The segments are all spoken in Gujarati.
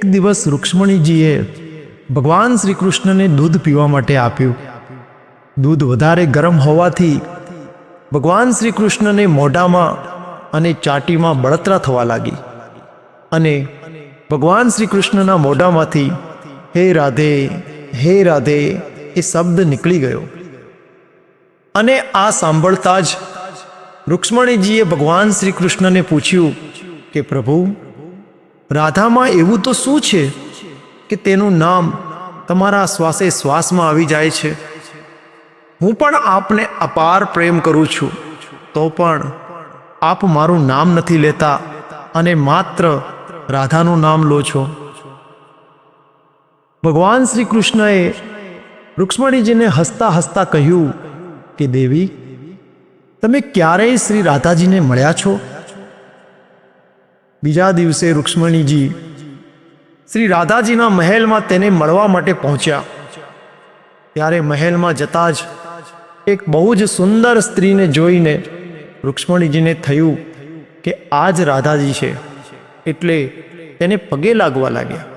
એક દિવસ રૂક્ષ્મણીજીએ ભગવાન શ્રી કૃષ્ણને દૂધ પીવા માટે આપ્યું. દૂધ વધારે ગરમ હોવાથી ભગવાન શ્રી કૃષ્ણને મોઢામાં અને ચાટીમાં બળતરા થવા લાગી અને ભગવાન શ્રી કૃષ્ણના મોઢામાંથી હે રાધે હે રાધે એ શબ્દ નીકળી ગયો. અને આ સાંભળતા જ રૂક્ષ્મણીજીએ ભગવાન શ્રી કૃષ્ણને પૂછ્યું કે પ્રભુ રાધામાં એવું તો શું છે કે તેનું નામ તમારા શ્વાસે શ્વાસમાં આવી જાય છે? હું પણ આપને અપાર પ્રેમ કરું છું, તો પણ આપ મારું નામ નથી લેતા અને માત્ર રાધાનું નામ લો છો. ભગવાન શ્રી કૃષ્ણએ રૂક્ષ્મણીજીને હસતા હસતા કહ્યું કે, દેવી, તમે ક્યારેય શ્રી રાધાજીને મળ્યા છો? બીજા દિવસે રૂક્ષ્મણીજી શ્રી રાધાજીના મહેલમાં તેને મળવા માટે પહોંચ્યા. ત્યારે મહેલમાં જતા જ એક બહુ જ સુંદર સ્ત્રીને જોઈને રૂક્ષ્મણીજીને થયું કે આ જ રાધાજી છે, એટલે તેને પગે લાગવા લાગ્યા.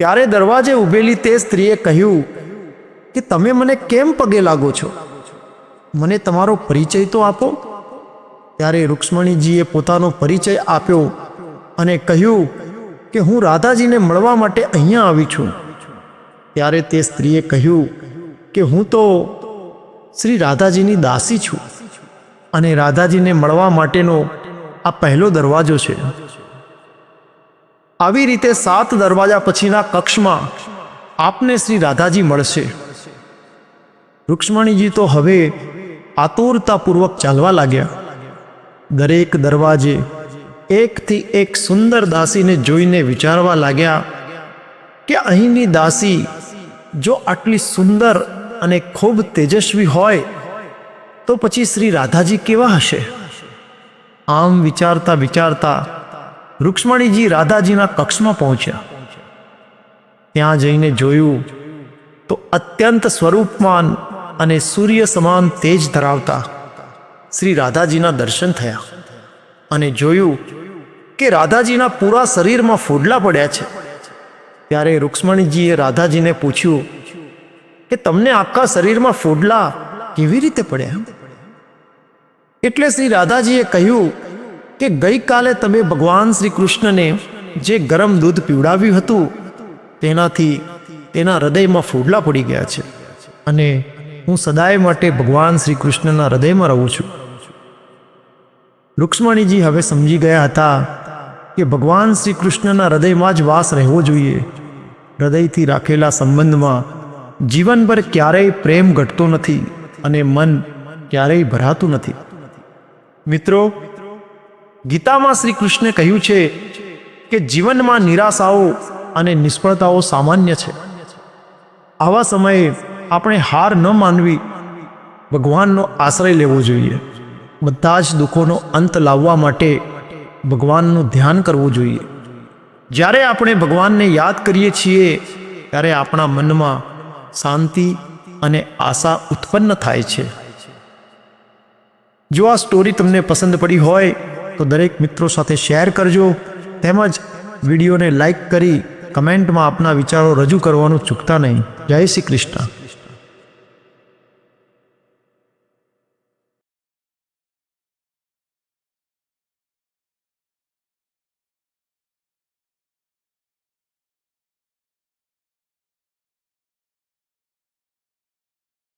ત્યારે દરવાજે ઊભેલી તે સ્ત્રીએ કહ્યું કે તમે મને કેમ પગે લાગો છો? મને તમારો પરિચય તો આપો. ત્યારે રૂક્ષ્મણીજીએ પોતાનો પરિચય આપ્યો અને કહ્યું કે હું રાધાજીને મળવા માટે અહીંયા આવી છું. ત્યારે તે સ્ત્રીએ કહ્યું કે હું તો શ્રી રાધાજીની દાસી છું અને રાધાજીને મળવા માટેનો આ પહેલો દરવાજો છે. આવી રીતે સાત દરવાજા પછીના કક્ષમાં આપને શ્રી રાધાજી મળશે. રૂક્ષ્મણીજી તો હવે આતુરતાપૂર્વક ચાલવા લાગ્યા. દરેક દરવાજે એકથી એક સુંદર દાસીને જોઈને વિચારવા લાગ્યા કે અહીંની દાસી જો આટલી સુંદર અને ખૂબ તેજસ્વી હોય, તો પછી શ્રી રાધાજી કેવા હશે? આમ વિચારતા વિચારતા રૂક્ષ્મણીજી રાધાજીના કક્ષમાં પહોંચ્યા. ત્યાં જઈને જોયું તો અત્યંત સ્વરૂપમાન અને સૂર્ય સમાન તેજ ધરાવતા શ્રી રાધાજીના દર્શન થયા અને જોયું કે રાધાજીના પૂરા શરીરમાં ફોડલા પડ્યા છે. ત્યારે રૂક્ષ્મણીજીએ રાધાજીને પૂછ્યું કે તમને આખા શરીરમાં ફોડલા કેવી રીતે પડ્યા? એટલે શ્રી રાધાજીએ કહ્યું કે ગઈકાલે તમે ભગવાન શ્રી કૃષ્ણને જે ગરમ દૂધ પીવડાવ્યું હતું, તેનાથી તેના હૃદયમાં ફોડલા પડી ગયા છે. અને હું સદાય માટે ભગવાન શ્રી કૃષ્ણના હૃદયમાં રહું છું. રૂક્ષ્મણીજી હવે સમજી ગયા હતા કે ભગવાન શ્રી કૃષ્ણના હૃદયમાં જ વાસ રહેવો જોઈએ. હૃદયથી રાખેલા સંબંધમાં જીવનભર ક્યારેય પ્રેમ ઘટતો નથી અને મન ક્યારેય ભરાતું નથી. મિત્રો, ગીતામાં શ્રી કૃષ્ણે કહ્યું છે કે જીવનમાં નિરાશાઓ અને નિષ્ફળતાઓ સામાન્ય છે. આવા સમયે આપણે હાર ન માનવી, ભગવાનનો આશ્રય લેવો જોઈએ. બધા જ દુઃખોનો અંત લાવવા માટે ભગવાનનું ધ્યાન કરવું જોઈએ. જ્યારે આપણે ભગવાનને યાદ કરીએ છીએ, ત્યારે આપણા મનમાં શાંતિ અને આશા ઉત્પન્ન થાય છે. જો આ સ્ટોરી તમને પસંદ પડી હોય, તો દરેક મિત્રો સાથે શેર કરજો, તેમજ વિડીયોને લાઈક કરી કમેન્ટમાં આપના વિચારો રજૂ કરવાનું ચૂકતા નહીં. જય શ્રી કૃષ્ણ.